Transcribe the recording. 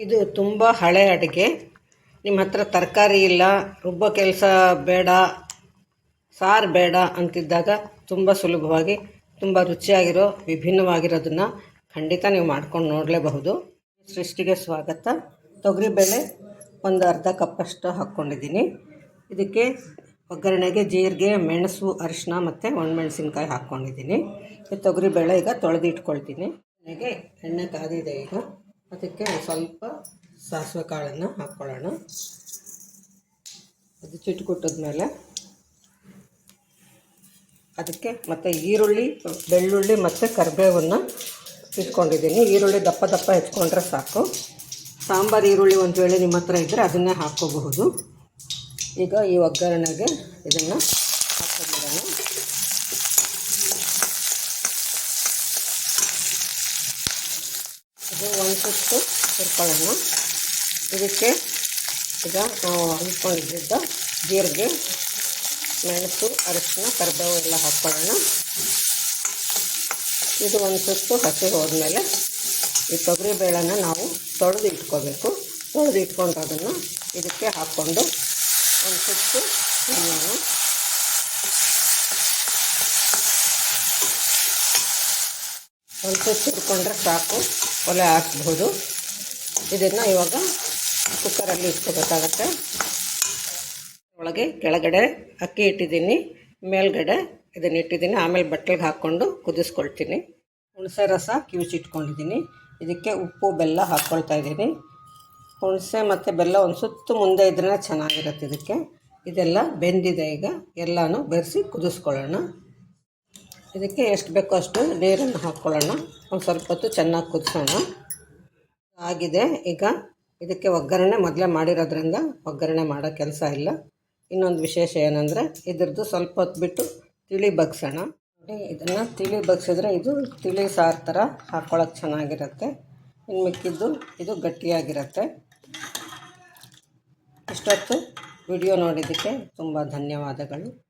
ಇದು ತುಂಬ ಹಳೆ ಅಡುಗೆ ನಿಮ್ಮ ಹತ್ರ ತರಕಾರಿ ಇಲ್ಲ, ರುಬ್ಬೋ ಕೆಲಸ ಬೇಡ, ಸಾರು ಬೇಡ ಅಂತಿದ್ದಾಗ ತುಂಬ ಸುಲಭವಾಗಿ ತುಂಬ ರುಚಿಯಾಗಿರೋ ವಿಭಿನ್ನವಾಗಿರೋದನ್ನು ಖಂಡಿತ ನೀವು ಮಾಡ್ಕೊಂಡು ನೋಡಲೇಬಹುದು. ಸೃಷ್ಟಿಗೆ ಸ್ವಾಗತ. ತೊಗರಿಬೇಳೆ ಒಂದು ಅರ್ಧ ಕಪ್ಪಷ್ಟು ಹಾಕ್ಕೊಂಡಿದ್ದೀನಿ. ಇದಕ್ಕೆ ಒಗ್ಗರಣೆಗೆ ಜೀರಿಗೆ, ಮೆಣಸು ಅರಿಶಿನ ಮತ್ತು ಒಣಮೆಣಸಿನ್ಕಾಯಿ ಹಾಕ್ಕೊಂಡಿದ್ದೀನಿ. ತೊಗರಿಬೇಳೆ ಈಗ ತೊಳೆದಿಟ್ಕೊಳ್ತೀನಿ. ಎಣ್ಣೆಗೆ ಎಣ್ಣೆ ಕಾದಿದೆ ಈಗ. ಅದಕ್ಕೆ ಸ್ವಲ್ಪ ಸಾಸಿವೆ ಕಾಳನ್ನು ಹಾಕ್ಕೊಳ್ಳೋಣ. ಅದು ಚಿಟ್ಕೊಟ್ಟಿದ್ಮೇಲೆ ಅದಕ್ಕೆ ಮತ್ತು ಈರುಳ್ಳಿ, ಬೆಳ್ಳುಳ್ಳಿ ಮತ್ತು ಕರಿಬೇವನ್ನು ಇಟ್ಕೊಂಡಿದ್ದೀನಿ. ಈರುಳ್ಳಿ ದಪ್ಪ ದಪ್ಪ ಹೆಚ್ಕೊಂಡ್ರೆ ಸಾಕು. ಸಾಂಬಾರು, ಈರುಳ್ಳಿ ಒಂದು ವೇಳೆ ನಿಮ್ಮ ಹತ್ರ ಇದ್ದರೆ ಅದನ್ನೇ ಹಾಕ್ಕೋಬಹುದು. ಈಗ ಈ ಒಗ್ಗರಣೆಗೆ ಇದನ್ನು ಹಾಕ್ಕೊಂಡ್ಬಿಡೋಣ ಇದು ಒಂದು ಸುತ್ತು ಹುರ್ಕೊಳ್ಳೋಣ ಇದಕ್ಕೆ ಈಗ ನಾವು ಹಂಚ್ಕೊಂಡಿದ್ದ ಜೀರಿಗೆ, ಮೆಣಸು, ಅರಿಶಿನ, ಕರಿಬೇವು ಎಲ್ಲ ಹಾಕ್ಕೊಳ್ಳೋಣ ಇದು ಒಂದು ಸುತ್ತು ಹಸಿ ಹೋದ್ಮೇಲೆ ಈ ತೊಗರಿ ಬೇಳೆನ ನಾವು ತೊಳೆದು ಇಟ್ಕೋಬೇಕು. ತೊಳೆದು ಇಟ್ಕೊಂಡು ಅದನ್ನು ಇದಕ್ಕೆ ಹಾಕ್ಕೊಂಡು ಒಂದು ಸುತ್ತು ಹುರಿಯೋಣ ಒಂದು ಸುತ್ತು ಸಾಕು. ಒಲೆ ಹಾಕ್ಬೋದು ಇದನ್ನು ಇವಾಗ ಕುಕ್ಕರಲ್ಲಿ ಇಟ್ಕೋಬೇಕಾಗತ್ತೆ ಒಳಗೆ ಕೆಳಗಡೆ ಅಕ್ಕಿ ಇಟ್ಟಿದ್ದೀನಿ, ಮೇಲ್ಗಡೆ ಇದನ್ನು ಇಟ್ಟಿದ್ದೀನಿ, ಆಮೇಲೆ ಬಟ್ಟಲಿಗೆ ಹಾಕ್ಕೊಂಡು ಕುದಿಸ್ಕೊಳ್ತೀನಿ. ಹುಣಸೆ ರಸ ಕಿವುಚಿಟ್ಕೊಂಡಿದ್ದೀನಿ ಇದಕ್ಕೆ ಉಪ್ಪು, ಬೆಲ್ಲ ಹಾಕ್ಕೊಳ್ತಾ ಇದ್ದೀನಿ. ಹುಣಸೆ ಮತ್ತು ಬೆಲ್ಲ ಒಂದು ಸುತ್ತು ಮುಂದೆ ಇದ್ರೆ ಚೆನ್ನಾಗಿರುತ್ತೆ ಇದಕ್ಕೆ. ಇದೆಲ್ಲ ಬೆಂದಿದೆ ಈಗ, ಎಲ್ಲನೂ ಬೆರೆಸಿ ಕುದಿಸ್ಕೊಳ್ಳೋಣ. ಇದಕ್ಕೆ ಎಷ್ಟು ಬೇಕೋ ಅಷ್ಟು ನೀರನ್ನು ಹಾಕ್ಕೊಳ್ಳೋಣ ಒಂದು ಸ್ವಲ್ಪ ಹೊತ್ತು ಚೆನ್ನಾಗಿ ಕುದಿಸೋಣ. ಆಗಿದೆ. ಈಗ ಇದಕ್ಕೆ ಒಗ್ಗರಣೆ ಮೊದಲೇ ಮಾಡಿರೋದ್ರಿಂದ ಒಗ್ಗರಣೆ ಮಾಡೋ ಕೆಲಸ ಇಲ್ಲ. ಇನ್ನೊಂದು ವಿಶೇಷ ಏನಂದರೆ ಇದ್ರದ್ದು ಸ್ವಲ್ಪ ಹೊತ್ತು ಬಿಟ್ಟು ತಿಳಿ ಬಗ್ಸೋಣ. ನೋಡಿ, ಇದನ್ನು ತಿಳಿ ಬಗ್ಸಿದ್ರೆ ಇದು ತಿಳಿ ಸಾರು ಥರ ಹಾಕ್ಕೊಳ್ಳೋಕೆ ಚೆನ್ನಾಗಿರುತ್ತೆ. ಇನ್ನು ಮಿಕ್ಕಿದ್ದು ಇದು ಗಟ್ಟಿಯಾಗಿರುತ್ತೆ. ಇಷ್ಟೊತ್ತು ವಿಡಿಯೋ ನೋಡಿದ್ದಕ್ಕೆ ತುಂಬ ಧನ್ಯವಾದಗಳು.